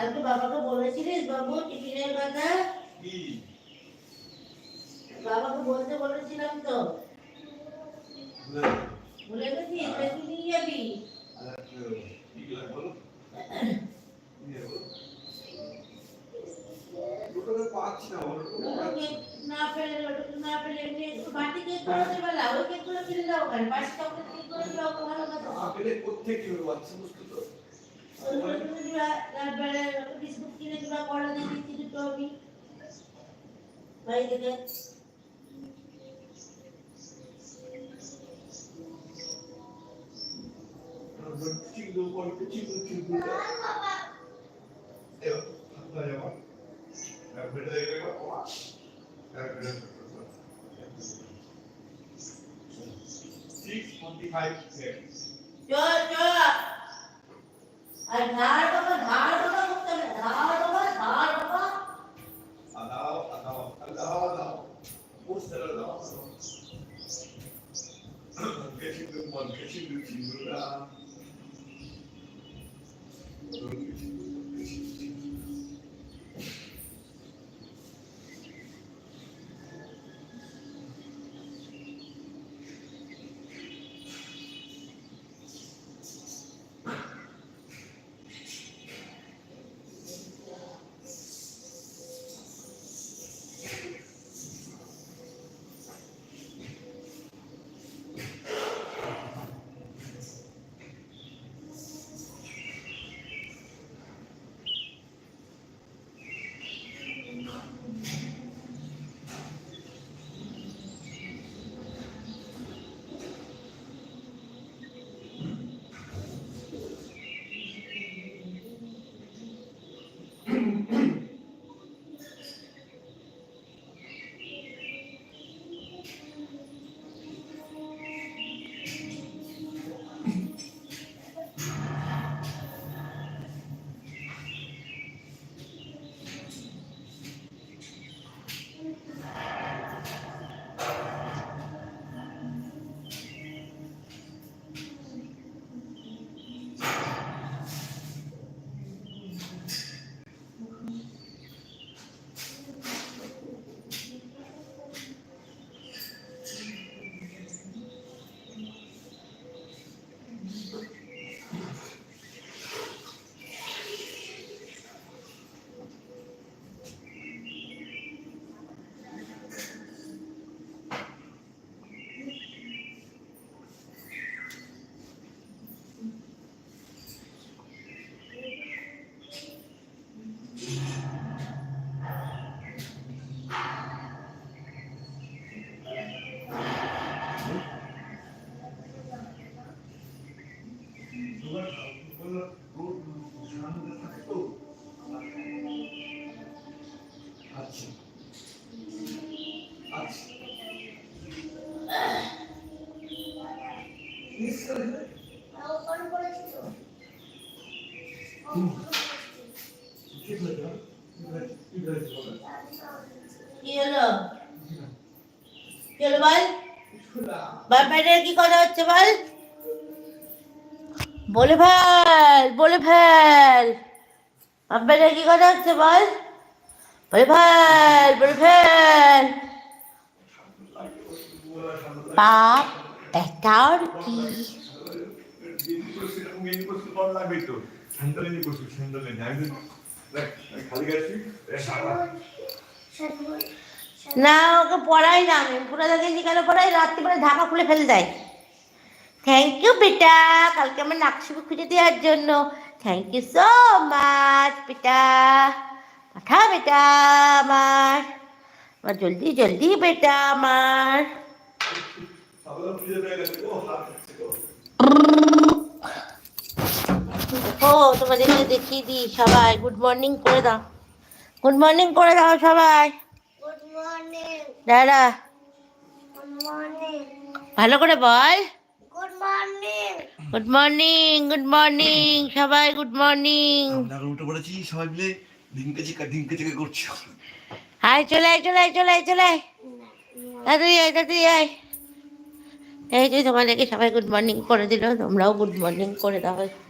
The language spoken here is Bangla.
কালকে বাবাকে বলেছিলিস বাবু টিফিনের কথা? বাবাকে বলতে বলেছিলাম তো। ভুলে গেছিস? তুই নিয়ে যাবি। বলো। নিয়ে দুটোকে পাচ্ছি না ফেলে না। ফেলে বাটি কেক করাতে বেলা ওই কেকগুলো ফেলে দাও কেন বাটি চকলেট কেক করে দাও ভালো কথা আপেলে কোথেকে বাচ্চা বুঝতে তো? ওইগুলো তুমি দিবা তারপরে বিস্কুট কিনে দিবা কলা দিয়ে দিচ্ছি দুটো আমি বাড়ি থেকে চিংড়ি বল চিংড়ি চিংড়ি এ না যাও আর বেটা দেখে বাবা আর বেটা সিক্স ফর্টি ফাইভ সেকেন্ড চল চল আর ধার বাবা ধার বাবা করতে হবে ধার বাবা ধার বাবা আদাও আদাও কি হলো? কি হলো বল? কি কথা হচ্ছে বল? বলে ফেল বলে ফেল। বাপ ভাইটার কি কথা হচ্ছে বল? বলে ফেল বলে ফেল। বাপ। এটার কি না, ওকে পড়াই না, আমি পুরো গেঞ্জি কেন পড়াই? রাত্রিবেলা ঢাকা খুলে ফেলে দেয়। থ্যাংক ইউ বেটা কালকে আমার নাকশুবি খুঁজে দেওয়ার জন্য। থ্যাংক ইউ সো মাচ বেটা পাঠা বেটা আমার জলদি জলদি, বেটা আমার। ও তোমাদেরকে দেখিয়ে দিই সবাই গুড মর্নিং করে দাও গুড মর্নিং করে দাও সবাই গুড মর্নিং দাদা গুড মর্নিং ভালো করে বল good morning good morning good morning সবাই গুড মর্নিং আমরা উঠে পড়েছি সবাই মিলে ডিঙ্কে চিকা ডিঙ্কে চিকা করছি হাই চলে আয় চলে আয় চলে আয় চলে আয় তাড়াতাড়ি আয় তাড়াতাড়ি আয় এই যে তোমাদেরকে সবাই গুড মর্নিং করে দিল তোমরাও গুড মর্নিং করে দাও।